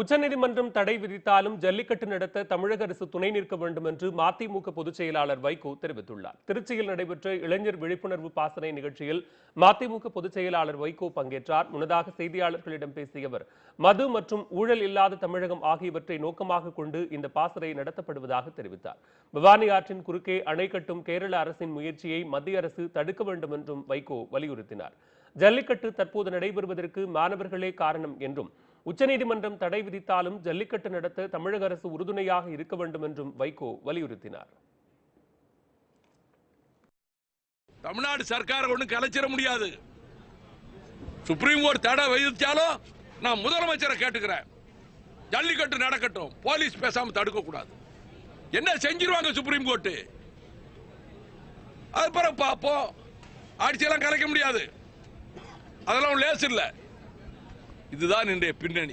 உச்சநீதிமன்றம் தடை விதித்தாலும் ஜல்லிக்கட்டு நடத்த தமிழக அரசு துணை நிற்க வேண்டும் என்று மதிமுக பொதுச் செயலாளர் வைகோ தெரிவித்துள்ளார். திருச்சியில் நடைபெற்ற இளைஞர் விழிப்புணர்வு பாசனை நிகழ்ச்சியில் மதிமுக பொதுச் செயலாளர் வைகோ பங்கேற்றார். முன்னதாக செய்தியாளர்களிடம் பேசிய அவர் மது மற்றும் ஊழல் இல்லாத தமிழகம் ஆகியவற்றை நோக்கமாக கொண்டு இந்த பாசறை நடத்தப்படுவதாக தெரிவித்தார். பவானி ஆற்றின் குறுக்கே அணை கட்டும் கேரள அரசின் முயற்சியை மத்திய அரசு தடுக்க வேண்டும் என்றும் வைகோ வலியுறுத்தினார். ஜல்லிக்கட்டு தற்போது நடைபெறுவதற்கு மாணவர்களே காரணம் என்றும் உச்சநீதிமன்றம் தடை விதித்தாலும் ஜல்லிக்கட்டு நடத்த தமிழக அரசு உறுதுணையாக இருக்க வேண்டும் என்றும் வைகோ வலியுறுத்தினார். தமிழ்நாடு சர்க்காரை ஒன்றும் கலைச்சிட முடியாது. சுப்ரீம் கோர்ட் தடை விதித்தாலும் நான் முதலமைச்சரை கேட்டுக்கிறேன். ஜல்லிக்கட்டு நடக்கட்டும் போலீஸ் பேசாம தடுக்க கூடாது. என்ன செஞ்சிருவாங்க சுப்ரீம் கோர்ட்டு? அது பிறகு பார்ப்போம். ஆட்சியெல்லாம் கலைக்க முடியாது. அதெல்லாம் லேஸ் இல்லை. இதுதான் இன்றைய பின்னணி.